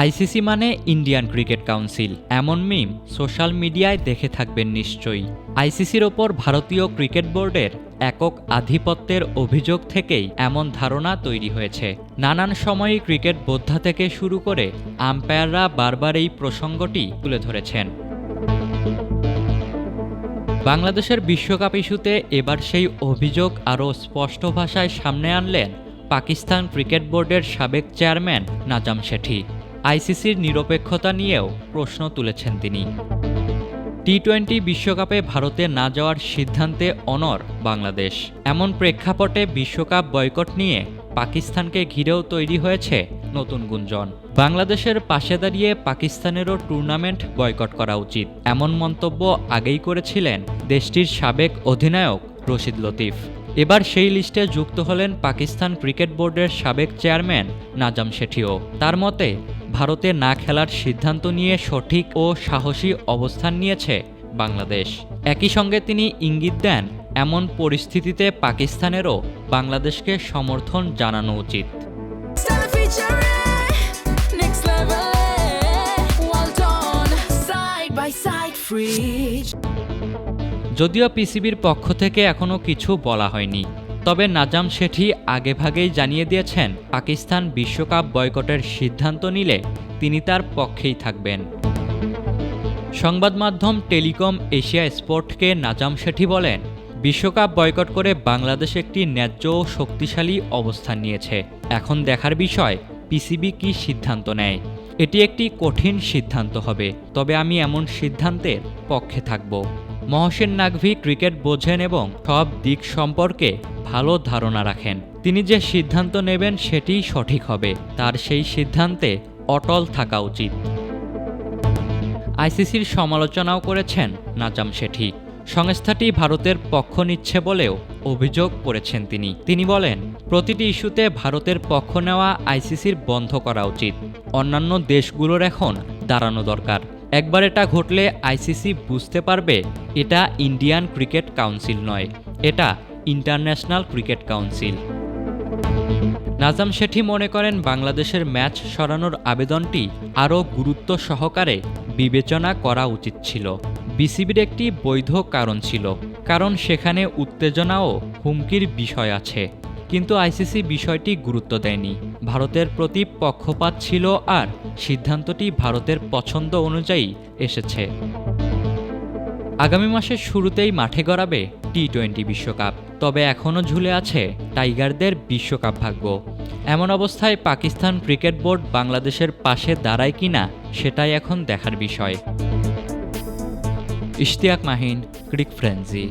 ICC মানে Indian cricket council. এমন মিম social মিডিয়ায় দেখে থাকবেন নিশ্চয়ই। আইসিসির ওপর ভারতীয় ক্রিকেট বোর্ডের একক আধিপত্যের অভিযোগ থেকেই এমন ধারণা তৈরি হয়েছে। নানান সময়ই ক্রিকেট বোদ্ধা থেকে শুরু করে আম্পায়াররা বারবার এই প্রসঙ্গটি তুলে ধরেছেন। বাংলাদেশের বিশ্বকাপ ইস্যুতে এবার সেই অভিযোগ আরও স্পষ্ট ভাষায় সামনে আনলেন পাকিস্তান ক্রিকেট বোর্ডের সাবেক চেয়ারম্যান নাজাম শেঠি। আইসিসির নিরপেক্ষতা নিয়েও প্রশ্ন তুলেছেন তিনি। টি টোয়েন্টি বিশ্বকাপে ভারতে না যাওয়ার সিদ্ধান্তে অনর বাংলাদেশ। এমন প্রেক্ষাপটে বিশ্বকাপ বয়কট নিয়ে পাকিস্তানকে ঘিরেও তৈরি হয়েছে নতুন গুঞ্জন। বাংলাদেশের পাশে দাঁড়িয়ে পাকিস্তানেরও টুর্নামেন্ট বয়কট করা উচিত, এমন মন্তব্য আগেই করেছিলেন দেশটির সাবেক অধিনায়ক রশিদ লতিফ। এবার সেই লিস্টে যুক্ত হলেন পাকিস্তান ক্রিকেট বোর্ডের সাবেক চেয়ারম্যান নাজাম শেঠিও। তার মতে ভারতে না খেলার সিদ্ধান্ত নিয়ে সঠিক ও সাহসী অবস্থান নিয়েছে বাংলাদেশ। একই সঙ্গে তিনি ইঙ্গিত দেন এমন পরিস্থিতিতে পাকিস্তানেরও বাংলাদেশকে সমর্থন জানানো উচিত. যদিও পিসিবির পক্ষ থেকে এখনও কিছু বলা হয়নি। তবে নাজাম শেঠি আগেভাগেই জানিয়ে দিয়েছেন, পাকিস্তান বিশ্বকাপ বয়কটের সিদ্ধান্ত নিলে তিনি তার পক্ষেই থাকবেন। সংবাদ মাধ্যম টেলিকম এশিয়া স্পোর্টকে নাজাম শেঠি বলেন, বিশ্বকাপ বয়কট করে বাংলাদেশ একটি ন্যায্য ও শক্তিশালী অবস্থান নিয়েছে। এখন দেখার বিষয়, পিসিবি কি সিদ্ধান্ত নেয়? এটি একটি কঠিন সিদ্ধান্ত হবে, তবে আমি এমন সিদ্ধান্তের পক্ষে থাকব। মহসেন নাকভি ক্রিকেট বোঝেন এবং সব দিক সম্পর্কে ভালো ধারণা রাখেন। তিনি যে সিদ্ধান্ত নেবেন সেটিই সঠিক হবে। তার সেই সিদ্ধান্তে অটল থাকা উচিত। আইসিসির সমালোচনাও করেছেন নাজাম শেঠি। সংস্থাটি ভারতের পক্ষ নিচ্ছে বলেও অভিযোগ করেছেন তিনি। তিনি বলেন, প্রতিটি ইস্যুতে ভারতের পক্ষ নেওয়া আইসিসির বন্ধ করা উচিত। অন্যান্য দেশগুলোর এখন দাঁড়ানো দরকার। একবার এটা ঘটলে আইসিসি বুঝতে পারবে, এটা ইন্ডিয়ান ক্রিকেট কাউন্সিল নয়, এটা international cricket council. Najam Sethi মনে করেন বাংলাদেশের ম্যাচ সরানোর আবেদনটি আরও গুরুত্ব সহকারে বিবেচনা করা উচিত ছিল। বিসিবির একটি বৈধ কারণ ছিল, কারণ সেখানে উত্তেজনা ও হুমকির বিষয় আছে। কিন্তু আইসিসি বিষয়টি গুরুত্ব দেয়নি। ভারতের প্রতি পক্ষপাত ছিল আর সিদ্ধান্তটি ভারতের পছন্দ অনুযায়ী এসেছে। আগামী মাসের শুরুতেই মাঠে গড়াবে টি টোয়েন্টি বিশ্বকাপ। তবে এখনও ঝুলে আছে টাইগারদের বিশ্বকাপ ভাগ্য। এমন অবস্থায় পাকিস্তান ক্রিকেট বোর্ড বাংলাদেশের পাশে দাঁড়ায় কিনা সেটাই এখন দেখার বিষয়। ইশতিয়াক মাহিন, ক্রিক ফ্রেন্সি।